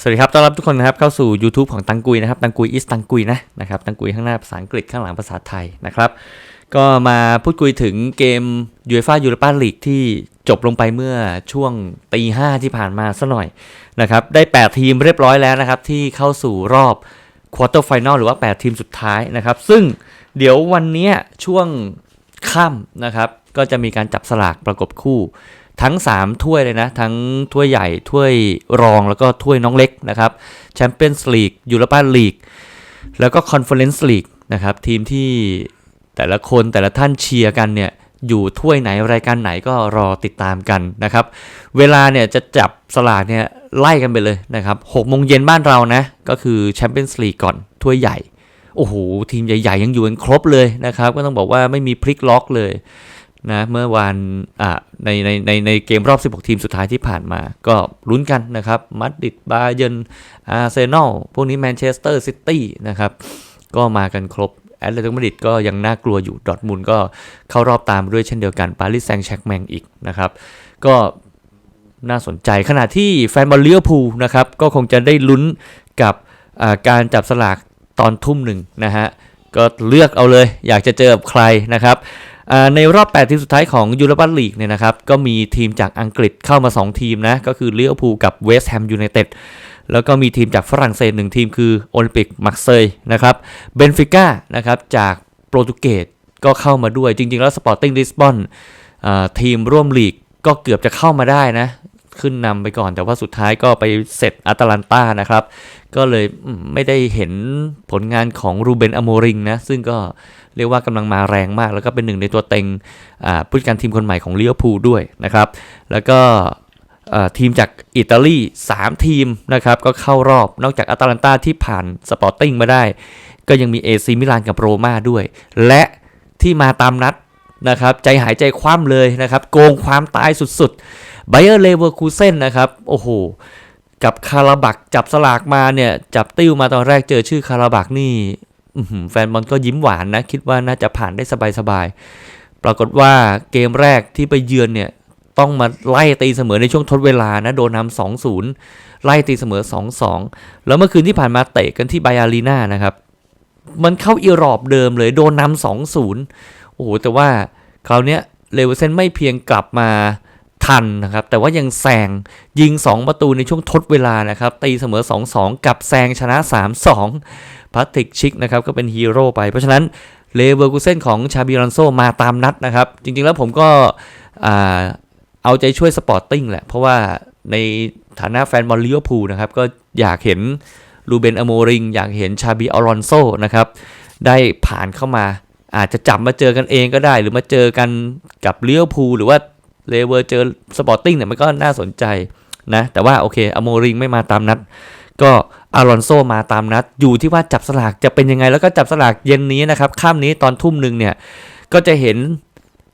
สวัสดีครับ ต้อนรับทุกคนนะครับเข้าสู่ YouTube ของตังกุยนะครับตังกุยอิสตังกุยนะนะครับตังกุยข้างหน้าภาษาอังกฤษข้างหลังภาษาไทยนะครับ ก็มาพูดคุยถึงเกมยูเอฟ่ายูโรปาลีกที่จบลงไปเมื่อช่วงตีห้าที่ผ่านมาซะหน่อยนะครับได้ 8 ทีมเรียบร้อยแล้วนะครับ ที่เข้าสู่รอบควอเตอร์ไฟแนลหรือว่า 8 ทีมสุดท้ายนะครับ ซึ่งเดี๋ยววันนี้ช่วงค่ำนะครับ ก็จะมีการจับสลากประกบคู่ ทั้ง 3 ถ้วยเลยนะ ทั้งถ้วยใหญ่ถ้วยรองแล้วก็ถ้วยน้องเล็กนะครับแชมเปี้ยนส์ลีกยูโรปาลีกแล้วก็คอนเฟอเรนซ์ลีกนะครับทีมที่แต่ละคนแต่ละท่านเชียร์กันเนี่ยอยู่ถ้วยไหนรายการไหนก็รอติดตามกันนะครับ เวลาเนี่ยจะจับสลากเนี่ยไล่กันไปเลยนะครับ6โมงเย็นบ้านเรานะ ก็คือแชมเปี้ยนส์ลีกก่อนถ้วยใหญ่ โอ้โห ทีมใหญ่ ๆ ยังอยู่กันครบเลยนะครับ ก็ต้องบอกว่าไม่มีพลิกล็อกเลย นะเมื่อวันอ่าในในในในเกมรอบ 16 ทีมสุดท้ายที่ผ่านมา ก็ลุ้นกันนะครับมัดดิดบาเยนอาร์เซนอลพวกนี้แมนเชสเตอร์ซิตี้นะครับก็มากันครบแอตเลติกมาดริดก็ยังน่ากลัวอยู่ดอร์ทมุนก็เข้ารอบตามด้วยเช่นเดียวกันปารีสแซงต์แชร์กแมงอีกนะครับก็น่าสนใจขณะที่แฟนบอลเลียวพูลนะครับก็คงจะได้ลุ้นกับการจับสลากตอนทุ่มหนึ่งนะฮะก็เลือกเอาเลยอยากจะเจอกับใครนะครับ ในรอบ 8 ทีมสุดท้ายของยูโรปาลีกเนี่ยนะครับ ก็มีทีมจากอังกฤษเข้ามา 2 ทีมนะ ก็คือเลี้ยวพูลกับเวสต์แฮมยูไนเต็ดแล้วก็มีทีมจากฝรั่งเศสหนึ่งทีมคือโอลิมปิกมักเซยนะครับเบนฟิก้านะครับจากโปรตุเกสก็เข้ามาด้วยจริง ๆ แล้วสปอร์ติ้งลิสบอนทีมร่วมลีกก็เกือบจะเข้ามาได้นะ ขึ้นนำไปก่อน แต่ว่าสุดท้ายก็ไปเสร็จอาตาลันตานะครับ ก็เลยไม่ได้เห็นผลงานของรูเบนอโมริงนะ ซึ่งก็เรียกว่ากำลังมาแรงมาก แล้วก็เป็นหนึ่งในตัวเต็งผู้จัดการทีมคนใหม่ของลิเวพูด้วยนะครับ แล้วก็ทีมจากอิตาลี 3 ทีมนะครับ ก็เข้ารอบนอกจากอาตาลันตาที่ผ่านสปอร์ติ้งมาได้ ก็ยังมีเอซีมิลานกับโรม่าด้วย และที่มาตามนัดนะครับ ใจหายใจคว่ำเลยนะครับ โกงความตายสุดๆ ไบเออร์เลเวอร์คูเซนนะครับ โอ้โห กับคาราบักจับสลากมาเนี่ย จับติ้วมาตอนแรกเจอชื่อคาราบักนี่แฟนบอลก็ยิ้มหวานนะ คิดว่าน่าจะผ่านได้สบายๆ ปรากฏว่าเกมแรกที่ไปเยือนเนี่ย ต้องมาไล่ตีเสมอในช่วงทดเวลานะ โดนนำสองศูนย์ไล่ตีเสมอ 2-2 แล้วเมื่อคืนที่ผ่านมาเตะกันที่ไบอารีนานะครับ มันเข้าอีรอบเดิมเลยโดนนำสองศูนย์โอ้โห แต่ว่าคราวเนี้ยเลเวอร์เซนไม่เพียงกลับมา ทันนะครับ แต่ว่ายังแซงยิง 2 ประตูในช่วงทดเวลานะครับ ตีเสมอ 2-2 กับแซงชนะ 3-2พัตติกชิกนะครับ ก็เป็นฮีโร่ไป เพราะฉะนั้นเลเวอร์กูเซนของชาบิรอนโซมาตามนัดนะครับ จริงๆแล้วผมก็เอาใจช่วยสปอร์ติ้งแหละ เพราะว่าในฐานะแฟนบอลลิเวอร์พูลนะครับ ก็อยากเห็นลูเบนอโมริง อยากเห็นชาบีอลอนโซนะครับ ได้ผ่านเข้ามาอาจจะจับมาเจอกันเองก็ได้ หรือมาเจอกันกับลิเวอร์พูลหรือว่า เลเวอร์เจอสปอร์ติ้งเนี่ยมันก็น่าสนใจนะ แต่ว่าโอเคอโมริงไม่มาตามนัด ก็อารอนโซมาตามนัด อยู่ที่ว่าจับสลากจะเป็นยังไง แล้วก็จับสลากเย็นนี้นะครับค่ำนี้ตอนทุ่มหนึ่งเนี่ย ก็จะเห็น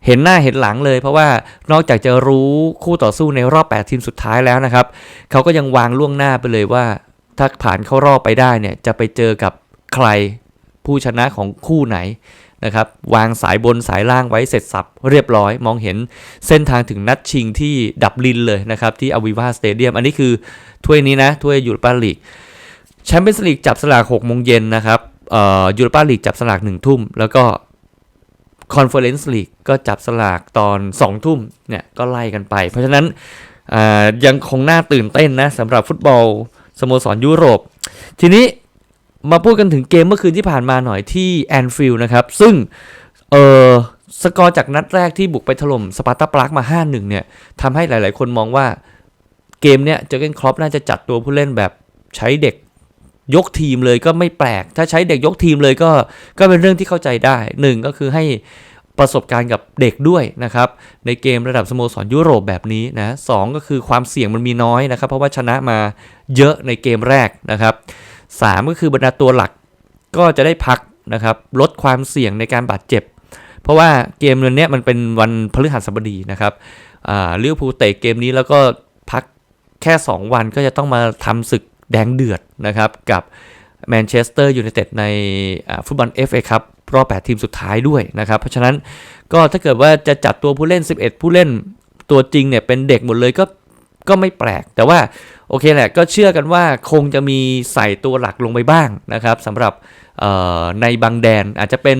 เห็นหน้าเห็นหลังเลย เพราะว่านอกจากจะรู้คู่ต่อสู้ในรอบ 8 ทีมสุดท้ายแล้วนะครับเขาก็ยังวางล่วงหน้าไปเลยว่า ถ้าผ่านเข้ารอบไปได้เนี่ยจะไปเจอกับใครผู้ชนะของคู่ไหน นะครับวางสายบนสายล่างไว้เสร็จสับเรียบร้อย มองเห็นเส้นทางถึงนัดชิงที่ดับลินเลยนะครับที่อวิวาสเตเดียมอันนี้คือถ้วยนี้นะถ้วยยูโรปาลีกแชมเปี้ยนส์ลีกจับสลาก6โมงเย็นนะครับยูโรปาลีกจับสลาก1ทุ่ม แล้วก็คอนเฟอเรนซ์ลีกก็จับสลากตอน 2 ทุ่มเนี่ยก็ไล่กันไป เพราะฉะนั้นยังคงน่าตื่นเต้นนะสำหรับฟุตบอลสโมสรยุโรป ทีนี้ มาพูดกันถึงเกมเมื่อคืนที่ผ่านมาหน่อยที่แอนฟิลด์นะครับ ซึ่งเออสกอร์จากนัดแรกที่บุกไปถล่มสปาร์ตาปรากมา 5-1 เนี่ยทำให้หลาย ๆ คนมองว่าเกมเนี้ยเจอเกนครอปน่าจะจัดตัวผู้เล่นแบบใช้เด็กยกทีมเลยก็ไม่แปลก ถ้าใช้เด็กยกทีมเลยก็ก็เป็นเรื่องที่เข้าใจได้หนึ่งก็คือให้ประสบการณ์กับเด็กด้วยนะครับ ในเกมระดับสโมสรยุโรปแบบนี้นะสองก็คือความเสี่ยงมันมีน้อยนะครับ เพราะว่าชนะมาเยอะในเกมแรกนะครับ สามก็คือบรรดาตัวหลักก็จะได้พักนะครับลดความเสี่ยงในการบาดเจ็บ เพราะว่าเกมวันนี้มันเป็นวันพฤหัสบดีนะครับอ่าลิเวอร์พูลเตะเกมนี้แล้วก็พักแค่ 2 วันก็จะต้องมาทำศึกแดงเดือดนะครับกับแมนเชสเตอร์ยูไนเต็ดในฟุตบอล FA ครับรอบ 8 ทีมสุดท้ายด้วยนะครับ เพราะฉะนั้นก็ถ้าเกิดว่าจะจัดตัวผู้เล่น 11 ผู้เล่นตัวจริงเนี่ยเป็นเด็กหมดเลยก็ ก็ไม่แปลก แต่ว่าโอเคแหละก็เชื่อกันว่าคงจะมีใส่ตัวหลักลงไปบ้างนะครับสำหรับในบางแดนอาจจะเป็น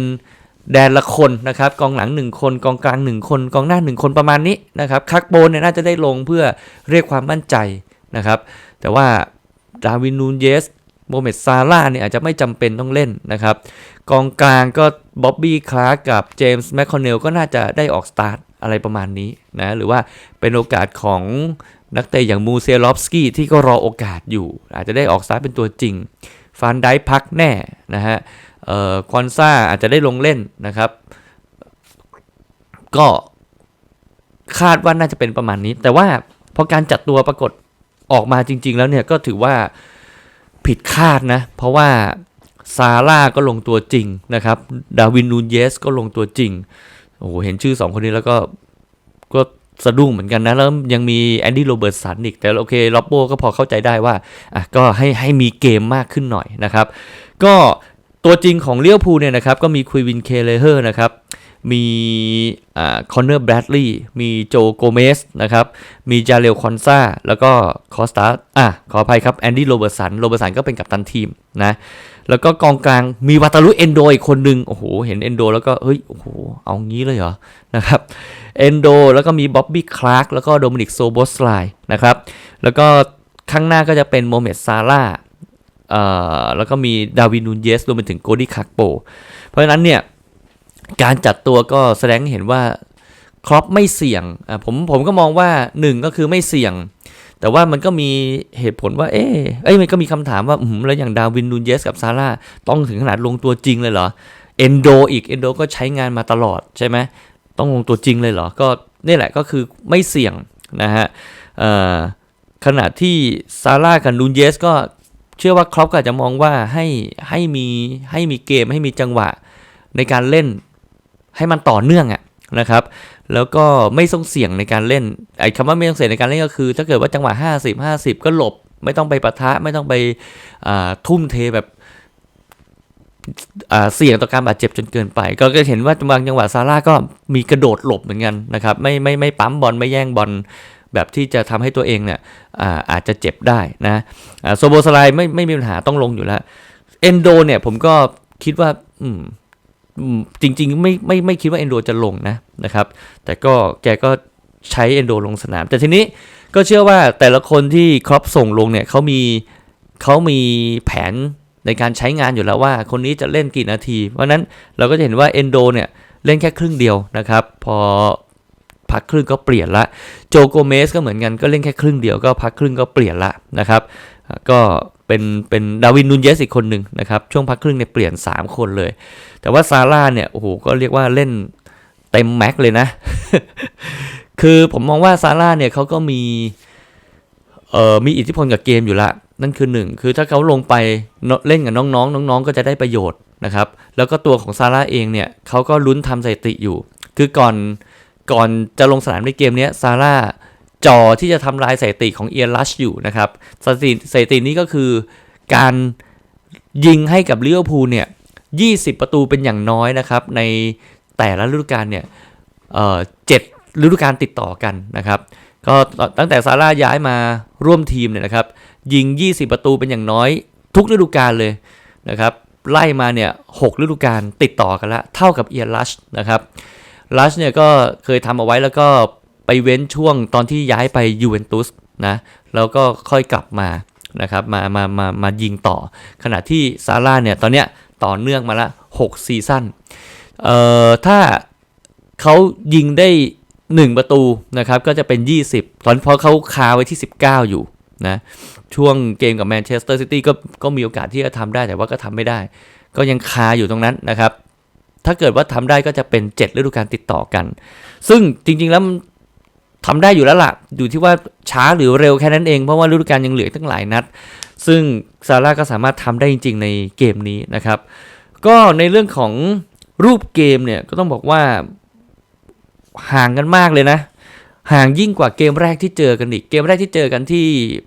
แดนละคนนะครับกองหลัง 1 คนกองกลาง 1 คนกองหน้า 1 คนประมาณนี้นะครับคักโบนเนี่ยน่าจะได้ลงเพื่อเรียกความมั่นใจนะครับ แต่ว่าดาวินนูนเยสโมเมดซาร่าเนี่ยอาจจะไม่จำเป็นต้องเล่นนะครับ กองกลางก็บ๊อบบี้คลาร์กกับเจมส์แมคคอนเนลก็น่าจะได้ออกสตาร์ทอะไรประมาณนี้นะหรือว่าเป็นโอกาสของ นักเตะอย่างมูเซลอฟสกี้ที่ก็รอโอกาสอยู่ อาจจะได้ออกสตาร์ทเป็นตัวจริง ฟานไดพักแน่นะฮะควอนซ่าอาจจะได้ลงเล่นนะครับ ก็คาดว่าน่าจะเป็นประมาณนี้ แต่ว่าพอการจัดตัวปรากฏออกมาจริง ๆ แล้วเนี่ยก็ถือว่าผิดคาดนะ เพราะว่าซาร่าก็ลงตัวจริงนะครับ ดาวินนูนเยสก็ลงตัวจริง โอ้โห เห็นชื่อ 2 คนนี้แล้วก็ก็ สะดุ้งเหมือนกันนะ แล้วยังมีแอนดี้โรเบิร์ตสันอีก แต่โอเคล็อบโบก็พอเข้าใจได้ว่าอะก็ให้ให้มีเกมมากขึ้นหน่อยนะครับ ก็ตัวจริงของเลี้ยวภูเนี่ยนะครับ ก็มีคุยวินเคเลเฮอร์นะครับ มีอ่าคอนเนอร์แบรดลีย์มีโจโกเมสนะครับ มีจาเรลคอนซาแล้วก็คอสตาอะขออภัยครับแอนดี้โรเบิร์ตสันโรเบิร์ตสันก็เป็นกัปตันทีมนะ แล้วก็กองกลางมีวาตารุเอนโดอีกคนหนึ่งโอ้โหเห็นเอนโดแล้วก็เฮ้ยโอ้โหเอางี้เลยเหรอนะครับเอนโดแล้วก็มีบ๊อบบี้คลาร์กแล้วก็โดมินิกโซโบสไลนะครับแล้วก็ข้างหน้าก็จะเป็นโมเมดซาร่าเอ่อแล้วก็มีดาวินูนเยสรวมไปถึงโกดี้คักโปเพราะฉะนั้นเนี่ยการจัดตัวก็แสดงให้เห็นว่าครอปไม่เสี่ยงอะผมผมก็มองว่าหนึ่งก็คือไม่เสี่ยง แต่ว่ามันก็มีเหตุผลว่า เอ๊ะเอ้ยมันก็มีคำถามว่าอืมแล้วอย่างดาวินนูนเยสกับซาร่าต้องถึงขนาดลงตัวจริงเลยเหรอเอนโดอีกเอนโดก็ใช้งานมาตลอดใช่ไหมต้องลงตัวจริงเลยเหรอ ก็นี่แหละก็คือไม่เสี่ยงนะฮะขณะที่ซาร่ากับนูนเยสก็เชื่อว่าครอปก็จจะมองว่าให้ให้มีให้มีเกมให้มีจังหวะในการเล่นให้มันต่อเนื่องอะนะครับ แล้วก็ไม่ต้องเสี่ยงในการเล่นไอ้คำว่าไม่ต้องเสี่ยงในการเล่นก็คือ ถ้าเกิดว่าจังหวะ 50 50 ก็หลบ ไม่ต้องไปปะทะไม่ต้องไปทุ่มเทแบบเสี่ยงต่อการบาดเจ็บจนเกินไป ก็จะเห็นว่าบางจังหวะซาร่าก็มีกระโดดหลบเหมือนกันนะครับไม่ไม่ไม่ปั๊มบอลไม่แย่งบอลแบบที่จะทำให้ตัวเองเนี่ยอาอาจจะเจ็บได้นะโซโบสไลไม่ไม่มีปัญหาต้องลงอยู่แล้วเอนโดเนี่ยผมก็คิดว่า อืม จริง ๆ ไม่ไม่ไม่คิดว่าเอนโดจะลงนะนะครับ แต่ก็แกก็ใช้เอนโดลงสนาม แต่ทีนี้ก็เชื่อว่าแต่ละคนที่ครอปส่งลงเนี่ยเขามีเขามีแผนในการใช้งานอยู่แล้วว่า คนนี้จะเล่นกี่นาที เพราะนั้นเราก็จะเห็นว่าเอนโดเนี่ยเล่นแค่ครึ่งเดียวนะครับ พอพักครึ่งก็เปลี่ยนละโจโกเมสก็เหมือนกันก็เล่นแค่ครึ่งเดียวก็พักครึ่งก็เปลี่ยนละนะครับ ก็เป็นเป็นดาวินนูนเยสอีกคนหนึ่งนะครับ ช่วงพักครึ่งเนี่ยเปลี่ยน 3 คนเลย แต่ว่าซาร่าเนี่ยโอ้โหก็เรียกว่าเล่นเต็มแม็กเลยนะ คือผมมองว่าซาร่าเนี่ยเขาก็มีเอ่อมีอิทธิพลกับเกมอยู่ละ นั่นคือหนึ่งคือถ้าเขาลงไปเล่นกับน้องๆ น้องๆ ก็จะได้ประโยชน์นะครับ แล้วก็ตัวของซาร่าเองเนี่ยเขาก็ลุ้นทำสถิติอยู่ คือก่อนก่อนจะลงสนามในเกมนี้ซาร่าจอที่จะทำลายสถิติของเอียรัชอยู่นะครับสถิติสถิตินี้ก็คือการยิงให้กับลิเวอร์พูเนี่ย 20 ประตูเป็นอย่างน้อยนะครับ ในแต่ละฤดูกาลเนี่ยเจ็ดฤดูกาลติดต่อกันนะครับ ก็ตั้งแต่ซาร่าย้ายมาร่วมทีมเนี่ยนะครับยิง 20 ประตูเป็นอย่างน้อยทุกฤดูกาลเลยนะครับไล่มาเนี่ย6ฤดูกาลติดต่อกันละเท่ากับเอียรัชนะครับรัชเนี่ยก็เคยทำเอาไว้แล้วก็ไปเว้นช่วงตอนที่ย้ายไปยูเวนตุสนะแล้วก็ค่อยกลับมานะครับมามามามายิงต่อ ขณะที่ซาร่าเนี่ยตอนเนี้ย ต่อเนื่องมาละ6ซีซั่นเอ่อถ้าเขายิงได้ 1 ประตูนะครับก็จะเป็น 20 ตอนเพราะเขาคาไว้ที่ 19 อยู่นะช่วงเกมกับแมนเชสเตอร์ซิตี้ก็ก็มีโอกาสที่จะทำได้แต่ว่าก็ทำไม่ได้ ก็ยังคาอยู่ตรงนั้นนะครับ ถ้าเกิดว่าทำได้ก็จะเป็น 7 ฤดูกาลติดต่อกัน ซึ่งจริงๆแล้วทำได้อยู่แล้วล่ะอยู่ที่ว่าช้าหรือเร็วแค่นั้นเอง เพราะว่าฤดูกาลยังเหลืออกตั้งหลายนัด ซึ่งซาร่าก็สามารถทำได้จริง ๆ ในเกมนี้นะครับ ก็ในเรื่องของรูปเกมเนี่ยก็ต้องบอกว่าห่างกันมากเลยนะ ห่างยิ่งกว่าเกมแรกที่เจอกันอีก เกมแรกที่เจอกันที่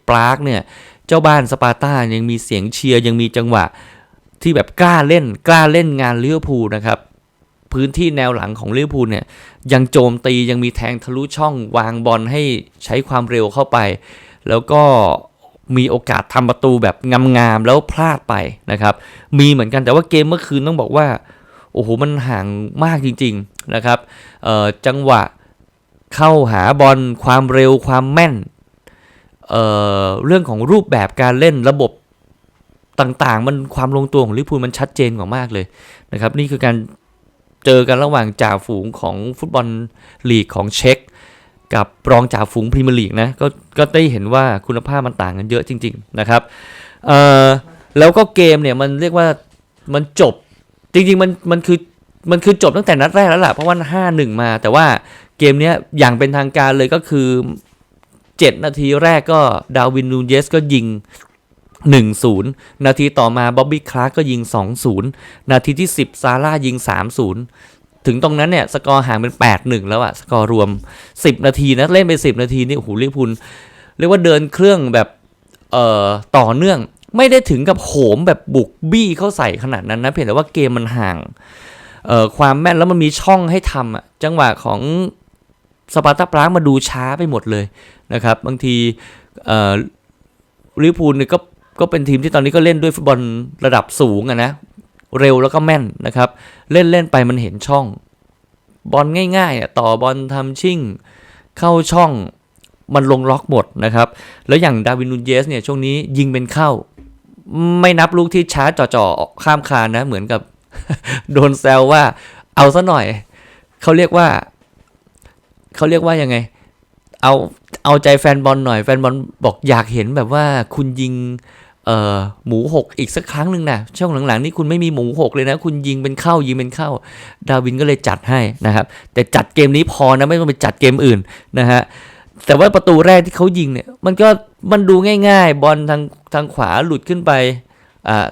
ปรากเนี่ยเจ้าบ้านสปาร์ตายังมีเสียงเชียร์ยังมีจังหวะที่แบบกล้าเล่นกล้าเล่นงานเลิเวอร์พูลนะครับพื้นที่แนวหลังของลิเวอร์พูลเนี่ยยังโจมตียังมีแทงทะลุช่องวางบอลให้ใช้ความเร็วเข้าไป แล้วก็ มีโอกาสทำประตูแบบงามๆแล้วพลาดไปนะครับ มีเหมือนกันแต่ว่าเกมเมื่อคืนต้องบอกว่าโอ้โหมันห่างมากจริง ๆนะครับจังหวะเข้าหาบอลความเร็วความแม่นเเรื่องของรูปแบบการเล่นระบบต่างๆ มันความลงตัวของลิพูลมันชัดเจนกว่ามากเลยนะครับ นี่คือการเจอกันระหว่างจ่าฝูงของฟุตบอลลีกของเช็ก กับรองจ่าฝูงพรีเมียร์ลีกนะก็ก็ได้เห็นว่าคุณภาพมันต่างกันเยอะจริง ๆ นะครับเอ่อแล้วก็เกมเนี่ยมันเรียกว่ามันจบจริงๆมันมันคือมันคือจบตั้งแต่นัดแรกแล้วล่ะเพราะว่าห้าหนึ่งมา แต่ว่าเกมเนี้ยอย่างเป็นทางการเลยก็คือ 7 นาทีแรกก็ดาวินนูเยสก็ยิง 1-0 นาทีต่อมาบ๊อบบี้คลาร์กก็ยิง 2-0 นาทีที่ 10 ซาร่ายิง 3-0 ถึงตรงนั้นเนี่ยสกอร์ห่างเป็น 8-1 แล้วอะสกอร์รวม 10 นาทีนะ เล่นไป 10 นาทีนี่โอ้โหลิเวอร์พูลเรียกว่าเดินเครื่องแบบเอ่อต่อเนื่องไม่ได้ถึงกับโหมแบบบุกบี้เข้าใส่ขนาดนั้นนะ เพียงแต่ว่าเกมมันห่างเอ่อความแม่นแล้วมันมีช่องให้ทำอะจังหวะของสปาร์ตาปรากมาดูช้าไปหมดเลยนะครับ บางทีเอ่อลิเวอร์พูลเนี่ยก็ก็เป็นทีมที่ตอนนี้ก็เล่นด้วยฟุตบอลระดับสูงอะนะ เร็วแล้วก็แม่นนะครับ เล่นเล่นไปมันเห็นช่อง บอลง่ายๆต่อบอลทำชิ่ง เข้าช่องมันลงล็อกหมดนะครับ แล้วอย่างดาวินนูนเยสเนี่ยช่วงนี้ยิงเป็นเข้า ไม่นับลูกที่ช้าจ่อๆข้ามคานนะ เหมือนกับโดนแซวว่าเอาซะหน่อย เขาเรียกว่า เขาเรียกว่ายังไง เอาเอาใจแฟนบอลหน่อยแฟนบอลบอกอยากเห็นแบบว่าคุณยิง เอ่อหมูหกอีกสักครั้งหนึ่งนะช่วงหลังๆนี่คุณไม่มีหมูหกเลยนะ คุณยิงเป็นเข้ายิงเป็นเข้า ดาวินก็เลยจัดให้นะครับ แต่จัดเกมนี้พอนะไม่ต้องไปจัดเกมอื่นนะฮะแต่ว่าประตูแรกที่เขายิงเนี่ย มันก็มันดูง่ายๆ บอลทางทางขวาหลุดขึ้นไปอ่า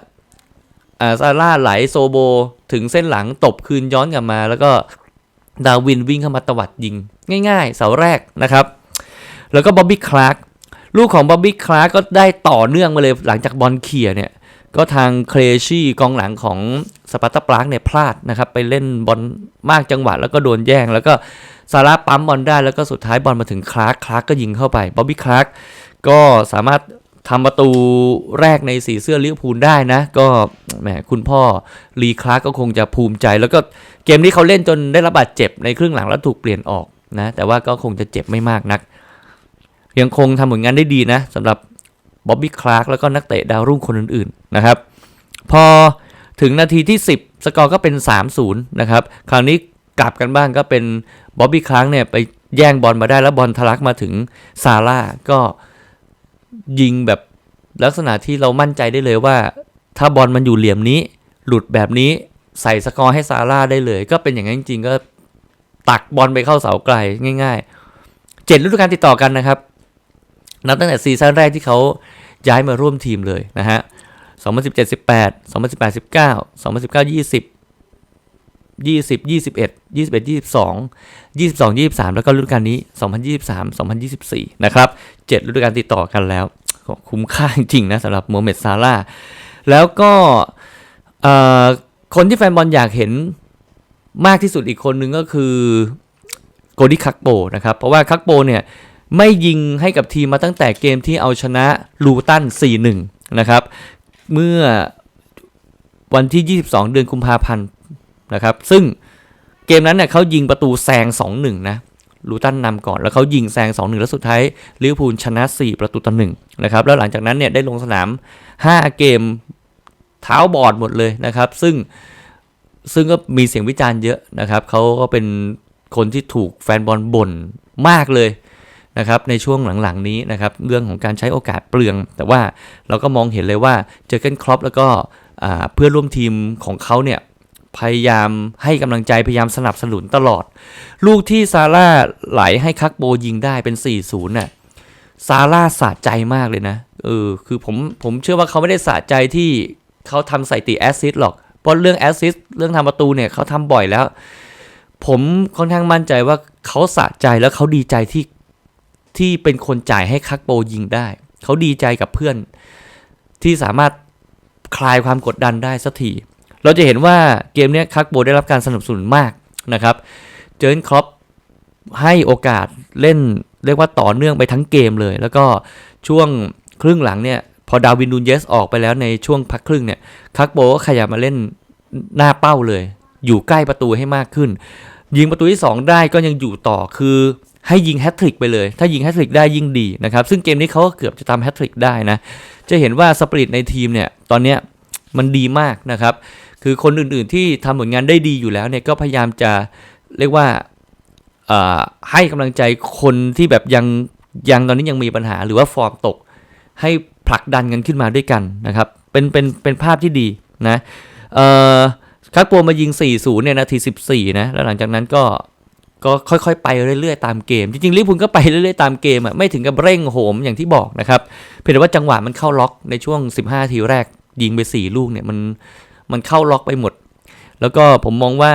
อ่าซาร่าไหลโซโบ ถึงเส้นหลังตบคืนย้อนกลับมา แล้วก็ดาวินวิ่งเข้ามาตวัดยิง ง่าย ๆ เสาแรกนะครับ แล้วก็บ๊อบบี้คลาร์ก ลูกของบ๊อบบี้คลาร์กก็ได้ต่อเนื่องมาเลยหลังจากบอลเขี่ยเนี่ย ก็ทางเคลชี่กองหลังของสปาร์ตาปรากเนี่ยพลาดนะครับ ไปเล่นบอลมากจังหวะแล้วก็โดนแย่ง แล้วก็ซาร่าปั๊มบอลได้แล้วก็สุดท้ายบอลมาถึงคลาร์กคลาร์กก็ยิงเข้าไปบ๊อบบี้คลาร์กก็สามารถทำประตูแรกในสีเสื้อลิเวอร์พูลได้นะ ก็แหมคุณพ่อลีคลาร์กก็คงจะภูมิใจ แล้วก็เกมนี้เขาเล่นจนได้รับบาดเจ็บในครึ่งหลังแล้วถูกเปลี่ยนออกนะแต่ว่าก็คงจะเจ็บไม่มากนัก ยังคงทำผลงานได้ดีนะสำหรับบ๊อบบี้คลาร์กแล้วก็นักเตะดาวรุ่งคนอื่นๆนะครับ พอถึงนาทีที่ 10 สกอร์ก็เป็น 3-0 นะครับ คราวนี้กลับกันบ้างก็เป็นบ๊อบบี้คลาร์กเนี่ยไปแย่งบอลมาได้แล้วบอลทะลักมาถึงซาร่าก็ยิงแบบลักษณะที่เรามั่นใจได้เลยว่า ถ้าบอลมันอยู่เหลี่ยมนี้ หลุดแบบนี้ใส่สกอร์ให้ซาร่าได้เลย ก็เป็นอย่างนั้นจริงๆก็ตักบอลไปเข้าเสาไกลง่ายๆ เจ็ดฤดูกาลติดต่อกันนะครับ นับตั้งแต่ซีซั่นแรกที่เขาย้ายมาร่วมทีมเลยนะฮะ 2017 18 2018 19 2019 20 20 21 21 22 22 23 แล้วก็ฤดูกาลนี้ 2023 2024 นะครับ 7 ฤดูกาลติดต่อกันแล้ว คุ้มค่าจริงๆนะสำหรับโมเมดซาร่า แล้วก็คนที่แฟนบอลอยากเห็นมากที่สุดอีกคนนึงก็คือโกดิคักโปนะครับ เพราะว่าคักโปเนี่ย ไม่ยิงให้กับทีมมาตั้งแต่เกมที่เอาชนะลูตัน 4-1 นะครับ เมื่อวันที่ 22 เดือนกุมภาพันธ์นะครับ ซึ่งเกมนั้นเนี่ยเขายิงประตูแซง 2-1 นะลูตันนำก่อนแล้วเขายิงแซง 2-1 แล้วสุดท้ายลิเวอร์พูลชนะ 4 ประตูต่อหนึ่งนะครับ แล้วหลังจากนั้นเนี่ยได้ลงสนาม 5 เกมเท้าบอดหมดเลยนะครับ ซึ่งซึ่งก็มีเสียงวิจารณ์เยอะนะครับเขาก็เป็นคนที่ถูกแฟนบอลบ่นมากเลย นะครับในช่วงหลังๆนี้นะครับเรื่องของการใช้โอกาสเปลือง แต่ว่าเราก็มองเห็นเลยว่าเจอเกนครอปแล้วก็เพื่อนร่วมทีมของเขาเนี่ยพยายามให้กำลังใจพยายามสนับสนุนตลอด ลูกที่ซาร่าไหลให้คักโบยิงได้เป็น 4-0น่ะซาร่าสะใจมากเลยนะเออคือผมผมเชื่อว่าเขาไม่ได้สะใจที่เขาทำใสถิติแอสซิสต์หรอก เพราะเรื่องแอสซิสต์เรื่องทำประตูเนี่ยเขาทำบ่อยแล้ว ผมค่อนข้างมั่นใจว่าเขาสะใจแล้วเขาดีใจที่ ที่เป็นคนจ่ายให้คักโบยิงได้ เขาดีใจกับเพื่อนที่สามารถคลายความกดดันได้สักทีเราจะเห็นว่าเกมนี้คักโบได้รับการสนับสนุนมากนะครับ เจอร์นครอปให้โอกาสเล่นเรียกว่าต่อเนื่องไปทั้งเกมเลย แล้วก็ช่วงครึ่งหลังเนี่ยพอดาวินนูนเยสออกไปแล้วในช่วงพักครึ่งเนี่ยคักโบก็ขยับมาเล่นหน้าเป้าเลย อยู่ใกล้ประตูให้มากขึ้น ยิงประตูที่ 2 ได้ก็ยังอยู่ต่อคือ ให้ยิงแฮตทริกไปเลย ถ้ายิงแฮตทริกได้ยิ่งดีนะครับ ซึ่งเกมนี้เขาก็เกือบจะทำแฮตทริกได้นะ จะเห็นว่าสปริตในทีมเนี่ยตอนเนี้ยมันดีมากนะครับ คือคนอื่นๆที่ทำผลงานได้ดีอยู่แล้วเนี่ยก็พยายามจะเรียกว่าให้กำลังใจคนที่แบบยังยังตอนนี้ยังมีปัญหาหรือว่าฟอร์มตก ให้ผลักดันกันขึ้นมาด้วยกันนะครับ เป็นเป็นเป็นภาพที่ดีนะเอ่อคักโปมายิง 4-0 เนี่ยนาที 14 นะ แล้วหลังจากนั้นก็ ก็ค่อยๆ ไปเรื่อยๆ ตามเกม จริงๆลิเวอร์พูลก็ไปเรื่อยๆ ตามเกมอะไม่ถึงกับเร่งโหมอย่างที่บอกนะครับ เพียงแต่ว่าจังหวะมันเข้าล็อกในช่วง 15 ทีแรกยิงไป 4 ลูกเนี่ยมันมันเข้าล็อกไปหมด แล้วก็ผมมองว่า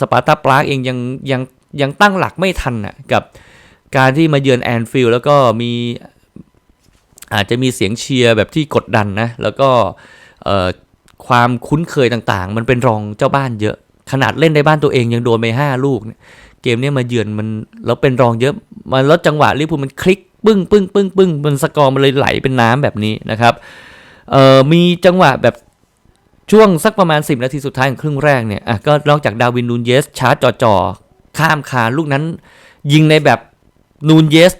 สปาร์ตาปรากเองยังยังยังตั้งหลักไม่ทันอะกับการที่มาเยือนแอนฟิลด์แล้วก็มีอาจจะมีเสียงเชียร์แบบที่กดดันนะ แล้วก็ความคุ้นเคยต่างๆ มันเป็นรองเจ้าบ้านเยอะ ขนาดเล่นในบ้านตัวเองยังโดนไปห้าลูก เกมเนี้ยมาเยือนมันแล้วเป็นรองเยอะมาแล้วจังหวะลิเวอร์พูลมันคลิกปึ้งปึ้งปึ้งปึ้งมันสกอร์มันเลยไหลเป็นน้ำแบบนี้นะครับเอ่อมีจังหวะแบบช่วงสักประมาณ 10 นาทีสุดท้ายของครึ่งแรกเนี่ยอะก็นอกจากดาวินนูนเยสชาร์จจ่อๆข้ามคานลูกนั้น ยิงในแบบนูนเยส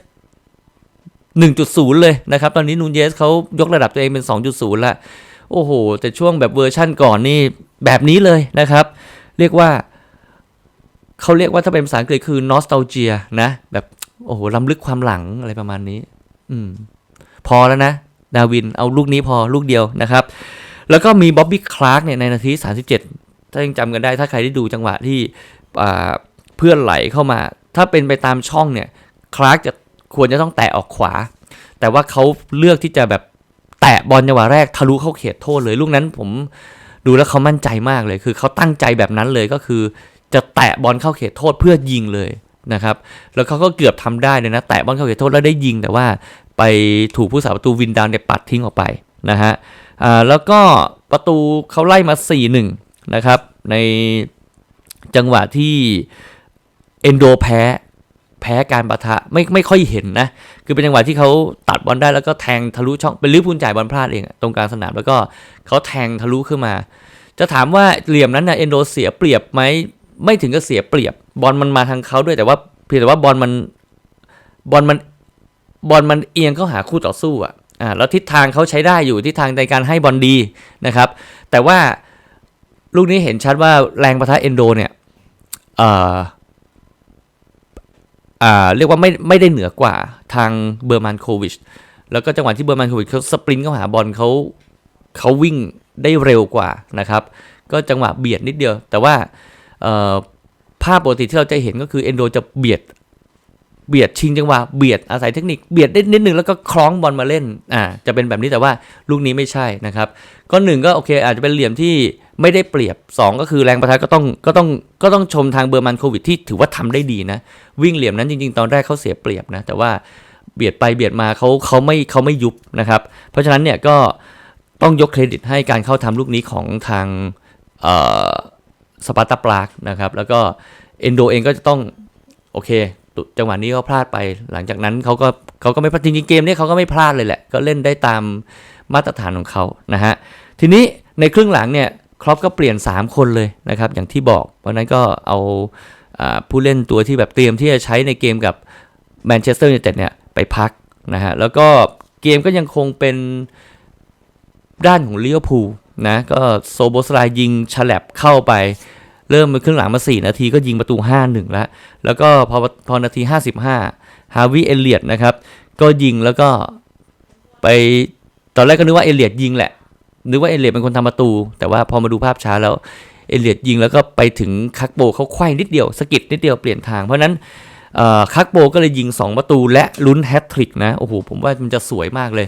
1.0 เลยนะครับ ตอนนี้นูนเยสเขายกระดับตัวเองเป็น 2.0 ละโอ้โห แต่ช่วงแบบเวอร์ชั่นก่อนนี่แบบนี้เลยนะครับ เรียกว่า เขาเรียกว่าถ้าเป็นภาษาอังกฤษคือ nostalgia นะ แบบโอ้โหล้ำลึกความหลังอะไรประมาณนี้ อืม พอแล้วนะ ดาวินเอาลูกนี้พอลูกเดียวนะครับ แล้วก็มีบ๊อบบี้คลาร์กเนี่ยในนาที 37 ถ้ายังจำกันได้ถ้าใครได้ดูจังหวะที่เพื่อนไหลเข้ามา ถ้าเป็นไปตามช่องเนี่ยคลาร์กจะควรจะต้องแตะออกขวา แต่ว่าเขาเลือกที่จะแบบแตะบอลจังหวะแรกทะลุเข้าเขตโทษเลยลูกนั้นผมดูแล้วเขามั่นใจมากเลย คือเขาตั้งใจแบบนั้นเลยก็คือ จะแตะบอลเข้าเขตโทษเพื่อยิงเลยนะครับ แล้วเขาก็เกือบทำได้เลยนะ แตะบอลเข้าเขตโทษแล้วได้ยิงแต่ว่าไปถูกผู้สาประตูวินดาวเนี่ยปัดทิ้งออกไปนะฮะอ่าแล้วก็ประตูเขาไล่มา 4-1 นะครับ ในจังหวะที่เอนโดแพ้แพ้การประทะไม่ไม่ค่อยเห็นนะ คือเป็นจังหวะที่เขาตัดบอลได้แล้วก็แทงทะลุช่องเป็นลิเวอร์พูลจ่ายบอลพลาดเองตรงกลางสนามแล้วก็เขาแทงทะลุขึ้นมา จะถามว่าเหลี่ยมนั้นนะเอนโดเสียเปรียบไหม ไม่ถึงกับเสียเปรียบ บอลมันมาทางเขาด้วยแต่ว่าเพียงแต่ว่าบอลมันบอลมันบอลมันเอียงเข้าหาคู่ต่อสู้อะอ่าแล้วทิศทางเขาใช้ได้อยู่ทิศทางในการให้บอลดีนะครับ แต่ว่าลูกนี้เห็นชัดว่าแรงประทะเอนโดเนี่ยเอ่ออ่าเรียกว่าไม่ไม่ได้เหนือกว่าทางเบอร์มันโควิชแล้วก็จังหวะที่เบอร์มันโควิชเขาสปรินต์เข้าหาบอลเขาเขาวิ่งได้เร็วกว่านะครับ ก็จังหวะเบียดนิดเดียว แต่ว่า ภาพปกติที่เราจะเห็นก็คือเอนโดจะเบียดเบียดชิงจังหวะเบียดอาศัยเทคนิคเบียดได้นิดนึงแล้วก็คล้องบอลมาเล่นอ่าจะเป็นแบบนี้แต่ว่าลูกนี้ไม่ใช่นะครับ ก็หนึ่งก็โอเค อาจจะเป็นเหลี่ยมที่ไม่ได้เปรียบสองก็คือแรงประทะก็ต้องก็ต้องก็ต้องชมทางเบอร์มันโควิดที่ถือว่าทำได้ดีนะ วิ่งเหลี่ยมนั้นจริง ๆ ตอนแรกเขาเสียเปรียบนะ แต่ว่าเบียดไปเบียดมาเขาเขาไม่เขาไม่ยุบนะครับ เพราะฉะนั้นเนี่ยก็ต้องยกเครดิตให้การเข้าทำลูกนี้ของทางอ่า สปาร์ตาปรากนะครับ แล้วก็เอนโดเองก็จะต้อง โอเค จังหวะนี้เขาพลาดไป หลังจากนั้นเขาก็เขาก็ไม่พลาดจริงๆเกมนี้เขาก็ไม่พลาดเลยแหละ ก็เล่นได้ตามมาตรฐานของเขานะฮะ ทีนี้ในครึ่งหลังเนี่ยครอปก็เปลี่ยน 3 คนเลยนะครับ อย่างที่บอก เพราะนั้นก็เอาอ่าผู้เล่นตัวที่แบบเตรียมที่จะใช้ในเกมกับแมนเชสเตอร์ยูไนเต็ดเนี่ยไปพักนะฮะ แล้วก็เกมก็ยังคงเป็นด้านของลิเวอร์พูล นะก็โซโบสไลายยิงฉลับเข้าไป เริ่มมาครึ่งหลังมา 4 นาทีก็ยิงประตู 5-1 แล้ว แล้วก็พอพอนาที 55 ฮาวิเอเลียดนะครับ ก็ยิงแล้วก็ไปตอนแรกก็นึกว่าเอเลียดยิงแหละ นึกว่าเอเลียดเป็นคนทำประตู แต่ว่าพอมาดูภาพช้าแล้วเอเลียดยิงแล้วก็ไปถึงคักโบเขาไขว้นิดเดียวสะกิดนิดเดียวเปลี่ยนทาง เพราะนั้นคักโบก็เลยยิง 2 ประตูและลุ้นแฮตทริกนะ โอ้โห ผมว่ามันจะสวยมากเลย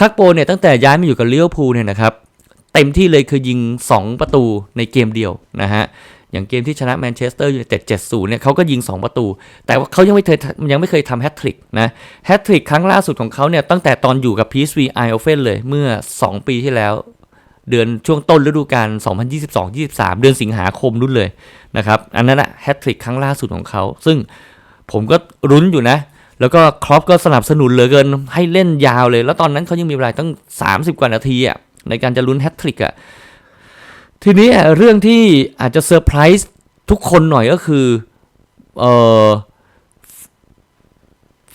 คักโบเนี่ยตั้งแต่ย้ายมาอยู่กับเลิเวพูเนี่ยนะครับ เต็มที่เลยคือยิง 2 ประตูในเกมเดียวนะฮะอย่างเกมที่ชนะแมนเชสเตอร์ยูไนเต็ด7-0เนี่ยเขาก็ยิง 2 ประตู แต่ว่าเขายังไม่เคยยังไม่เคยทำแฮตทริกนะแฮตทริกครั้งล่าสุดของเขาเนี่ยตั้งแต่ตอนอยู่กับ PSV Eindhoven เลยเมื่อ 2 ปีที่แล้ว เดือนช่วงต้นฤดูกาล 2022-23 เดือนสิงหาคมนู่นเลยนะครับอันนั้นอะแฮตทริกครั้งล่าสุดของเขา ซึ่งผมก็รุ้นอยู่นะ แล้วก็ครอปก็สนับสนุนเหลือเกินให้เล่นยาวเลย แล้วตอนนั้นเขายังมีเวลาตั้ง 30 กว่านาทีอะ ในการจะลุ้นแฮตทริกอะทีนี้เรื่องที่อาจจะเซอร์ไพรส์ทุกคนหน่อยก็คือเออ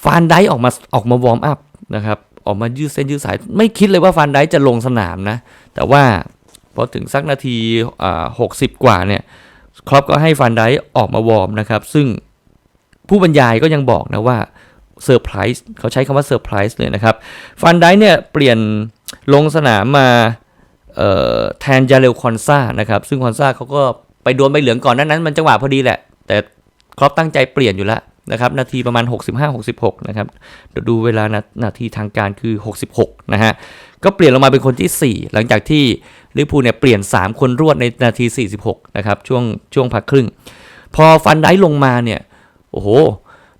ฟานไดออกมาออกมาวอร์มอัพนะครับ ออกมายืดเส้นยืดสาย ไม่คิดเลยว่าฟานไดจะลงสนามนะ แต่ว่าพอถึงสักนาทีหกสิบกว่าเนี่ยครอปก็ให้ฟานไดออกมาวอร์มนะครับ ซึ่งผู้บรรยายก็ยังบอกนะว่าเซอร์ไพรส์เขาใช้คำว่าเซอร์ไพรส์เลยนะครับฟันไดเนี่ยเปลี่ยน ลงสนามมาแทนยาเรลคอนซานะครับ ซึ่งคอนซาเขาก็ไปโดนใบเหลืองก่อนนั้นนั้น มันจังหวะพอดีแหละ แต่ครอปตั้งใจเปลี่ยนอยู่แล้วนะครับ นาทีประมาณ 65-66 นะครับเดี๋ยวดูเวลานานาทีทางการคือ 66 นะฮะ ก็เปลี่ยนลงมาเป็นคนที่ 4 หลังจากที่ลิเวอร์พูเนี่ยเปลี่ยน 3 คนรวดในนาที 46 นะครับ ช่วงช่วงพักครึ่ง พอฟันไดลงมาเนี่ย โอ้โห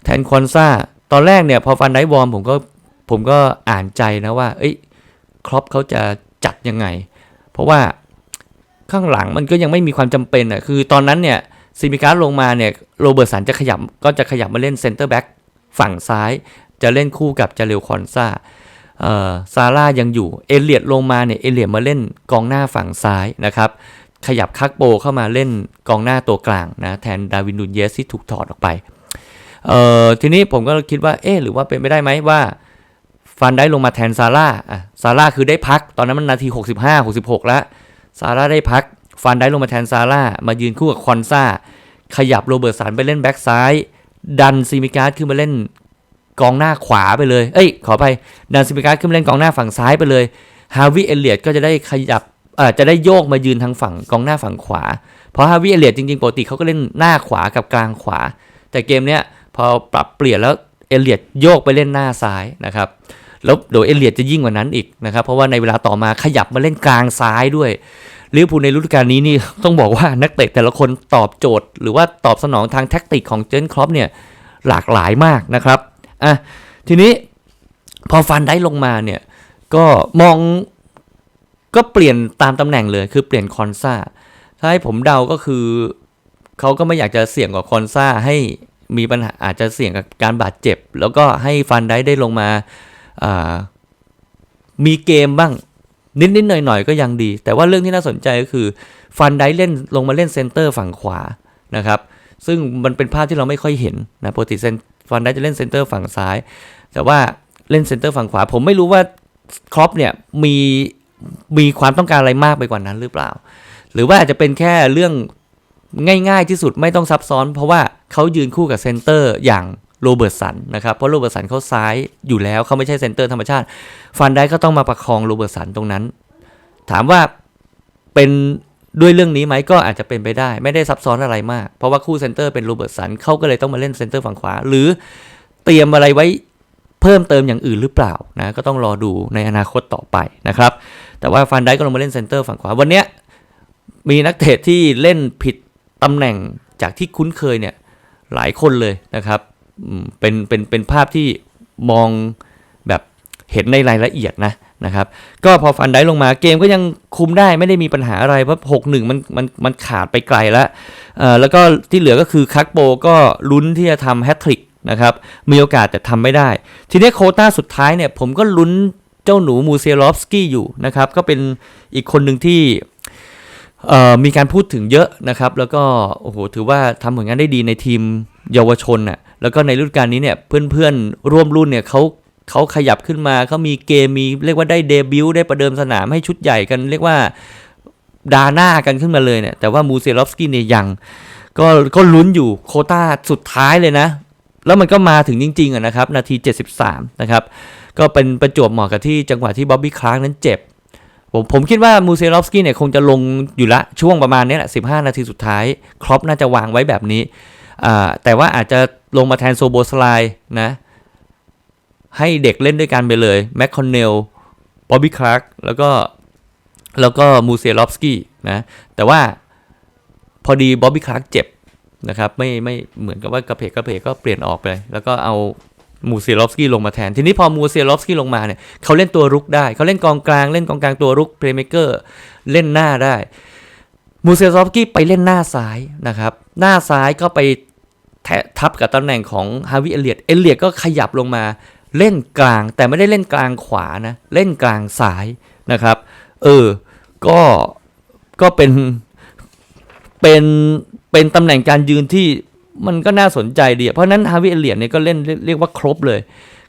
แทนคอนซาตอนแรกเนี่ย พอฟันไดวอร์มผมก็ผมก็อ่านใจนะว่า เอ้ย ครอปเขาจะจัดยังไง เพราะว่าข้างหลังมันก็ยังไม่มีความจำเป็นอะคือตอนนั้นเนี่ยซิมิการ์ลงมาเนี่ยโรเบิร์ตสันจะขยับก็จะขยับมาเล่นเซนเตอร์แบ็กฝั่งซ้าย จะเล่นคู่กับจาเรลคอนซาเอ่อซาร่ายังอยู่เอเลียดลงมาเนี่ยเอเลียดมาเล่นกองหน้าฝั่งซ้ายนะครับขยับคักโปเข้ามาเล่นกองหน้าตัวกลางนะแทนดาวินนูนเยสที่ถูกถอดออกไปเอ่อทีนี้ผมก็คิดว่าเอ๊หรือว่าเป็นไปได้ไหมว่า ฟันได้ลงมาแทนซาร่าอะซาร่าคือได้พัก ตอนนั้นมันนาที 65 66 แล้ว ซาร่าได้พัก ฟันได้ลงมาแทนซาร่า มายืนคู่กับคอนซาขยับโรเบิร์ตสันไปเล่นแบ็กซ้าย ดันซิมิการ์ดขึ้นมาเล่นกองหน้าขวาไปเลย เอ้ย ขอไปดันซิมิการ์ดขึ้นมาเล่นกองหน้าฝั่งซ้ายไปเลย ฮาวิเอเลียดก็จะได้ขยับอ่อจะได้โยกมายืนทางฝั่งกองหน้าฝั่งขวา เพราะฮาวิเอเลียดจริงๆปกติเขาก็เล่นหน้าขวากับกลางขวา แต่เกมเนี้ยพอปรับเปลี่ยนแล้วเอเลียดโยกไปเล่นหน้าซ้ายนะครับ แล้วโดยเอเลียดจะยิ่งกว่านั้นอีกนะครับ เพราะว่าในเวลาต่อมาขยับมาเล่นกลางซ้ายด้วยลิเวอร์พูลในฤดูกาลนี้นี่ต้องบอกว่านักเตะแต่ละคนตอบโจทย์ หรือว่าตอบสนองทางแท็กติกของเจนครอปเนี่ยหลากหลายมากนะครับอะทีนี้พอฟันได้ลงมาเนี่ยก็มองก็เปลี่ยนตามตำแหน่งเลยคือเปลี่ยนคอนซ่าถ้าให้ผมเดาก็คือ เขาก็ไม่อยากจะเสี่ยงกับคอนซ่าให้มีปัญหาอาจจะเสี่ยงกับการบาดเจ็บ แล้วก็ให้ฟันได้ได้ลงมาอ่า มีเกมบ้าง นิดๆหน่อยๆก็ยังดี แต่ว่าเรื่องที่น่าสนใจก็คือฟันได้เล่นลงมาเล่นเซนเตอร์ฝั่งขวานะครับ ซึ่งมันเป็นภาพที่เราไม่ค่อยเห็นนะปกติเซนฟันได้จะเล่นเซนเตอร์ฝั่งซ้าย แต่ว่าเล่นเซนเตอร์ฝั่งขวา ผมไม่รู้ว่าครอปเนี่ยมีมีความต้องการอะไรมากไปกว่านั้นหรือเปล่า หรือว่าอาจจะเป็นแค่เรื่องง่ายๆที่สุดไม่ต้องซับซ้อน เพราะว่าเขายืนคู่กับเซนเตอร์อย่าง โรเบิร์ตสันนะครับเพราะโรเบิร์ตสันเขาซ้ายอยู่แล้วเขาไม่ใช่เซนเตอร์ธรรมชาติ ฟันได้ก็ต้องมาประคองโรเบิร์ตสันตรงนั้น ถามว่าเป็นด้วยเรื่องนี้ไหมก็อาจจะเป็นไปได้ไม่ได้ซับซ้อนอะไรมาก เพราะว่าคู่เซนเตอร์เป็นโรเบิร์ตสันเขาก็เลยต้องมาเล่นเซนเตอร์ฝั่งขวา หรือเตรียมอะไรไว้เพิ่มเติมอย่างอื่นหรือเปล่านะก็ต้องรอดูในอนาคตต่อไปนะครับ แต่ว่าฟันได้ก็ลงมาเล่นเซนเตอร์ฝั่งขวาวันนี้มีนักเตะที่เล่นผิดตำแหน่งจากที่คุ้นเคยเนี่ยหลายคนเลยนะครับ เป็นเป็นเป็นภาพที่มองแบบเห็นในรายละเอียดนะนะครับก็พอฟันได้ลงมาเกมก็ยังคุมได้ไม่ได้มีปัญหาอะไรเพราะหกหนึ่งมันมันมันขาดไปไกลแล้วเออแล้วก็ที่เหลือก็คือคักโปก็ลุ้นที่จะทำแฮตทริกนะครับมีโอกาสแต่ทำไม่ได้ ทีนี้โคต้าสุดท้ายเนี่ยผมก็ลุ้นเจ้าหนูมูเซลอฟสกี้อยู่นะครับก็เป็นอีกคนหนึ่งที่มีการพูดถึงเยอะนะครับ แล้วก็โอ้โหถือว่าทำผลงานได้ดีในทีมเยาวชนน่ะ แล้วก็ในฤดูกาลนี้เนี่ยเพื่อนๆร่วมรุ่นเนี่ยเขาเขาขยับขึ้นมาเขามีเกมมีเรียกว่าได้เดบิวต์ได้ประเดิมสนามให้ชุดใหญ่กัน เรียกว่าดาหน้ากันขึ้นมาเลยเนี่ยแต่ว่ามูเซลอฟสกี้เนี่ยยังก็ก็ลุ้นอยู่โคต้าสุดท้ายเลยนะ แล้วมันก็มาถึงจริงๆนะครับ นาที 73 นะครับ ก็เป็นประจวบเหมาะกับที่จังหวะที่บ๊อบบี้คลาร์กนั้นเจ็บ ผมผมคิดว่ามูเซลอฟสกี้เนี่ยคงจะลงอยู่ละช่วงประมาณนี้แหละ 15 นาทีสุดท้าย ครอปน่าจะวางไว้แบบนี้แต่ว่าอาจจะ ลงมาแทนโซโบสไลนะ ให้เด็กเล่นด้วยกันไปเลยแมคคอนเนลบ๊อบบี้คลาร์กแล้วก็แล้วก็มูเซลอฟสกี้นะ แต่ว่าพอดีบ๊อบบี้คลาร์กเจ็บนะครับ ไม่ไม่เหมือนกับว่ากระเพกกระเพกก็เปลี่ยนออกไป แล้วก็เอามูเซียลอฟสกี้ลงมาแทน ทีนี้พอมูเซียลอฟสกี้ลงมาเนี่ยเขาเล่นตัวรุกได้ เขาเล่นกองกลางเล่นกองกลางตัวรุกเพลย์เมเกอร์เล่นหน้าได้มูเซียลอฟสกี้ไปเล่นหน้าซ้ายนะครับ หน้าซ้ายก็ไป แททับกับตำแหน่งของฮาวิเอเลียตเอเลียตก็ขยับลงมาเล่นกลางแต่ไม่ได้เล่นกลางขวานะ เล่นกลางซ้ายนะครับ เออ ก็ก็เป็นเป็นเป็นตำแหน่งการยืนที่มันก็น่าสนใจดี เพราะนั้นฮาวิเอเลียตเนี่ยก็เล่นเรียกว่าครบเลย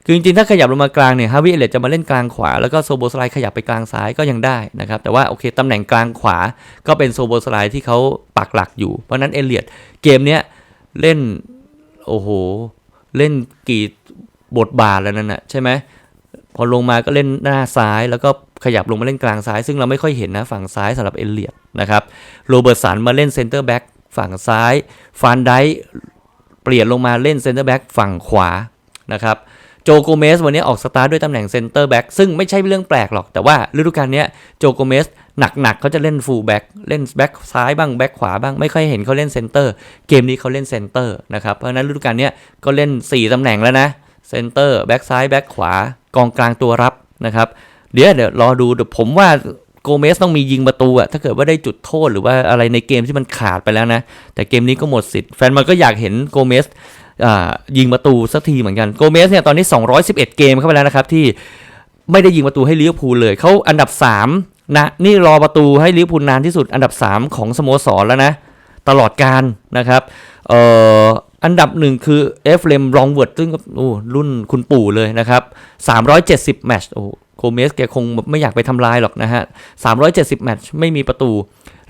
คือจริงๆ ถ้าขยับลงมากลางเนี่ยฮาวิเอเลียตจะมาเล่นกลางขวา แล้วก็โซโบสไลขยับไปกลางซ้ายก็ยังได้นะครับ แต่ว่าโอเคตำแหน่งกลางขวาก็เป็นโซโบสไลที่เขาปักหลักอยู่ เพราะฉะนั้นเอเลียตเกมเนี้ย เล่น โอ้โห เล่นกี่บทบาทแล้วนั่นน่ะใช่ไหมพอลงมาก็เล่นหน้าซ้ายแล้วก็ขยับลงมาเล่นกลางซ้าย ซึ่งเราไม่ค่อยเห็นนะฝั่งซ้ายสำหรับเอเลียตนะครับโรเบิร์ตสันมาเล่นเซนเตอร์แบ็กฝั่งซ้ายฟานไดเปลี่ยนลงมาเล่นเซนเตอร์แบ็กฝั่งขวานะครับโจโกเมสวันนี้ออกสตาร์ทด้วยตำแหน่งเซนเตอร์แบ็กซึ่งไม่ใช่เรื่องแปลกหรอก แต่ว่าฤดูกาลนี้โจโกเมส หนักๆเขาจะเล่นฟูลแบ็กเล่นแบ็กซ้ายบ้างแบ็กขวาบ้างไม่ค่อยเห็นเขาเล่นเซนเตอร์เกมนี้เขาเล่นเซนเตอร์นะครับเพราะฉะนั้นฤดูกาลนี้ก็เล่น 4ตำแหน่งแล้วนะเซนเตอร์แบ็กซ้ายแบ็กขวากองกลางตัวรับนะครับเดี๋ยวเดี๋ยวรอดูเดี๋ยวผมว่าโกเมสต้องมียิงประตูอะถ้าเกิดว่าได้จุดโทษหรือว่าอะไรในเกมที่มันขาดไปแล้วนะ แต่เกมนี้ก็หมดสิทธิ์แฟนมันก็อยากเห็นโกเมสยิงประตูสักทีเหมือนกันโกเมสเนี่ยตอนนี้ 211 เกมเข้าไปแล้วนะครับที่ไม่ได้ยิงประตูให้ลิเวอร์พูลเลย เขาอันดับ 3 นะนี่รอประตูให้ลิเวอร์พูลนานที่สุดอันดับ 3 ของสโมสรแล้วนะ ตลอดการนะครับเอ่ออันดับหนึ่งคือเอฟเลมรองเวิร์ดซึ่งโอ้รุ่นคุณปู่เลยนะครับ 370 แมตช์โอ้โคเมสแกคงไม่อยากไปทำลายหรอกนะฮะ 370 แมตช์ไม่มีประตู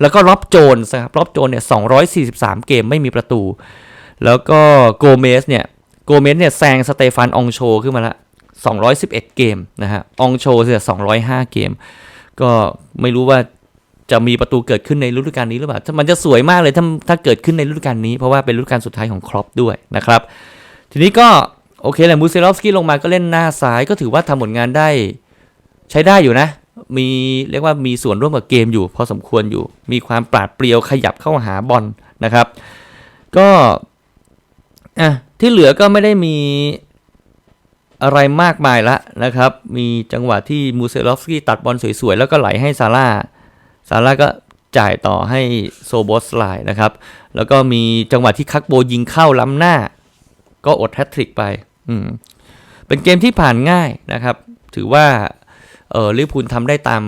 แล้วก็ล็อบโจนส์นะครับล็อบโจนเนี่ย 243 เกมไม่มีประตู แล้วก็โกเมสเนี่ยโกเมสเนี่ยแซงสเตฟานองโชขึ้นมาละ 211 เกมนะฮะองโชเนี่ย205 เกม ก็ไม่รู้ว่าจะมีประตูเกิดขึ้นในฤดูกาลนี้หรือเปล่า มันจะสวยมากเลยถ้าถ้าเกิดขึ้นในฤดูกาลนี้ เพราะว่าเป็นฤดูกาลสุดท้ายของครอปด้วยนะครับ ทีนี้ก็โอเคแหละมูเซลอฟสกี้ลงมาก็เล่นหน้าซ้ายก็ถือว่าทำผลงานได้ใช้ได้อยู่นะ มีเรียกว่ามีส่วนร่วมกับเกมอยู่ พอสมควรอยู่ มีความปราดเปรียวขยับเข้าหาบอลนะครับ ก็อะที่เหลือก็ไม่ได้มี อะไรมากมายละนะครับ มีจังหวะที่มูเซลอฟสกี้ตัดบอลสวยๆ แล้วก็ไหลให้ซาร่าซาร่าก็จ่ายต่อให้โซโบสไลน์นะครับ แล้วก็มีจังหวะที่คักโบยิงเข้าล้ำหน้า ก็อดแฮตทริกไปอืมเป็นเกมที่ผ่านง่ายนะครับ ถือว่าเออลิเวอร์พูลทำได้ตาม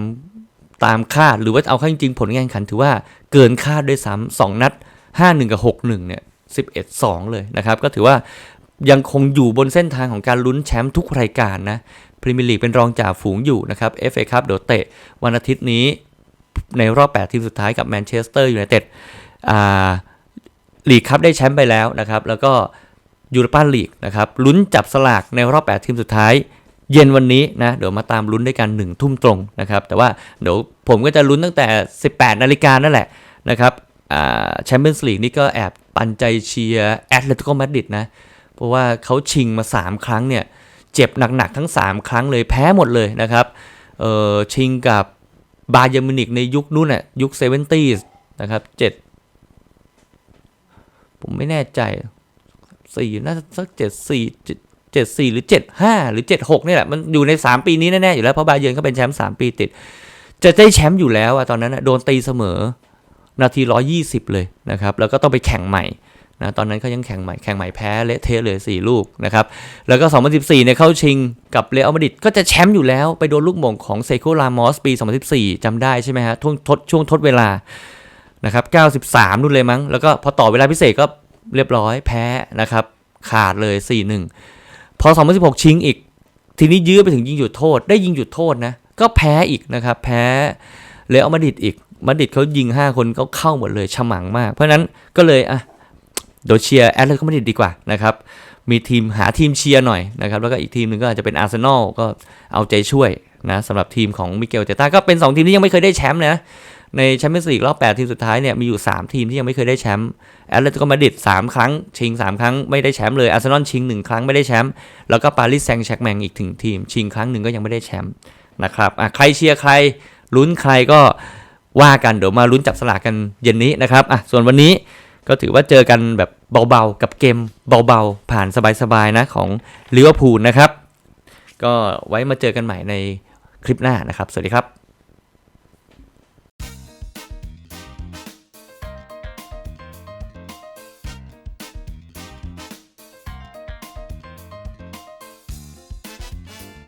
ตามคาดหรือว่าเอาเข้าจริงๆผลงานขันถือว่าเกินคาดด้วยซ้ำสองนัด 5-1 กับ 6-1 เนี่ย 11-2 เลยนะครับ ก็ถือว่า ยังคงอยู่บนเส้นทางของการลุ้นแชมป์ทุกรายการนะพรีเมียร์ลีกเป็นรองจ่าฝูงอยู่นะครับ FA คัพเดี๋ยวเตะวันอาทิตย์นี้ในรอบ 8 ทีมสุดท้ายกับแมนเชสเตอร์ยูไนเต็ดอ่าลีกคัพได้แชมป์ไปแล้วนะครับ แล้วก็ยูโรปาลีกนะครับลุ้นจับสลากในรอบ 8 ทีมสุดท้าย เย็นวันนี้นะเดี๋ยวมาตามลุ้นด้วยกัน1ทุ่มตรงนะครับ แต่ว่าเดี๋ยวผมก็จะลุ้นตั้งแต่ 18 นาฬิกานั่นแหละนะครับแชมเปี้ยนส์ลีกนี่ก็แอบปันใจเชียร์แอตเลติโกมาดริดนะ เพราะว่าเขาชิงมา 3 ครั้งเนี่ยเจ็บหนักๆทั้ง 3 ครั้งเลยแพ้หมดเลยนะครับเออชิงกับบาเยร์มินิกในยุคนู้นน่ะยุคเซเวนตี้นะครับเจ็ดผมไม่แน่ใจสี่น่าจะสักเจ็ดสี่เจ็ดสี่หรือเจ็ดห้าหรือเจ็ดหกนี่แหละ มันอยู่ในสามปีนี้แน่ๆอยู่แล้วเพราะบาเยิร์นก็เป็นแชมป์สามปีติด จะได้แชมป์อยู่แล้วอะตอนนั้นอะโดนตีเสมอ นาทีร้อยี่สิบเลยนะครับ แล้วก็ต้องไปแข่งใหม่ นะตอนนั้นเขายังแข่งใหม่แข่งใหม่แพ้เละเทะเลยสี่ลูกนะครับแล้วก็ 2014เนี่ยเข้าชิงกับเรอัลมาดริดก็จะแชมป์อยู่แล้วไปโดนลูกหม่งของเซโคลามอสปี 2014จำได้ใช่ไหมฮะช่วงทดช่วงทดเวลานะครับ93นู่นเลยมั้ง แล้วก็พอต่อเวลาพิเศษก็เรียบร้อยแพ้นะครับ ขาดเลย 4-1 พอ 2016 ชิงอีก ทีนี้ยื้อไปถึงยิงหยุดโทษ ได้ยิงหยุดโทษนะ ก็แพ้อีกนะครับ แพ้เรอัลมาดริดอีกมาดริดเขายิง 5 คนก็เข้าหมดเลยฉมังมาก เพราะฉะนั้นก็เลยอะ เดี๋ยวเชียร์แอตเลติกมาดริดดีกว่านะครับ มีทีมหาทีมเชียร์หน่อยนะครับ แล้วก็อีกทีมหนึ่งก็อาจจะเป็นอาร์เซนอลก็เอาใจช่วยนะสำหรับทีมของมิเกลเตต้าก็เป็น 2 ทีมที่ยังไม่เคยได้แชมป์นะในแชมเปี้ยนส์ลีกรอบ 8 ทีมสุดท้ายเนี่ยมีอยู่ 3 ทีมที่ยังไม่เคยได้แชมป์แอตเลติกมาดริด3ครั้ง ชิง 3 ครั้งไม่ได้แชมป์เลยอาร์เซนอลชิง 1 ครั้งไม่ได้แชมป์แล้วก็ปารีสแซงต์แชร์กแมงอีกถึงทีม ชิงครั้งหนึ่งก็ยังไม่ได้แชมป์นะครับอะใครเชียร์ใครลุ้นใครก็ว่ากันเดี๋ยวมาลุ้นจับสลากกันเย็นนี้นะครับอะส่วนวันนี้ ก็ถือว่าเจอกันแบบเบาๆ กับเกมเบาๆ ผ่านสบายๆนะของลิเวอร์พูลนะครับ ก็ไว้มาเจอกันใหม่ในคลิปหน้านะครับ สวัสดีครับ